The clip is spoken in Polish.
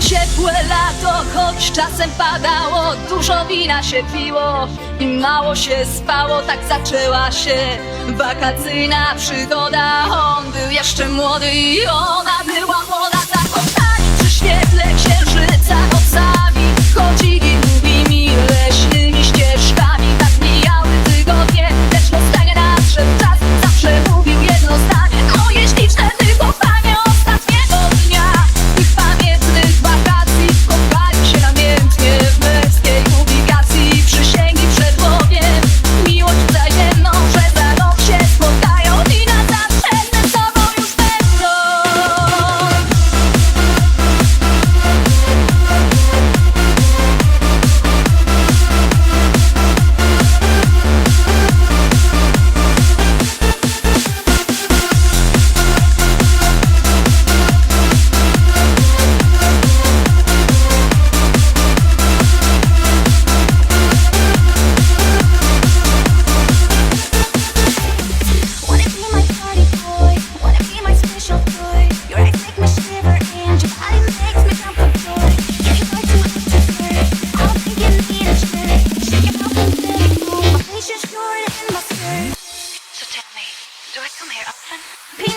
ciepłe lato, choć czasem padało Dużo wina się piło i mało się spało Tak zaczęła się wakacyjna przygoda. On był jeszcze młody i ona była młoda Do I come here often?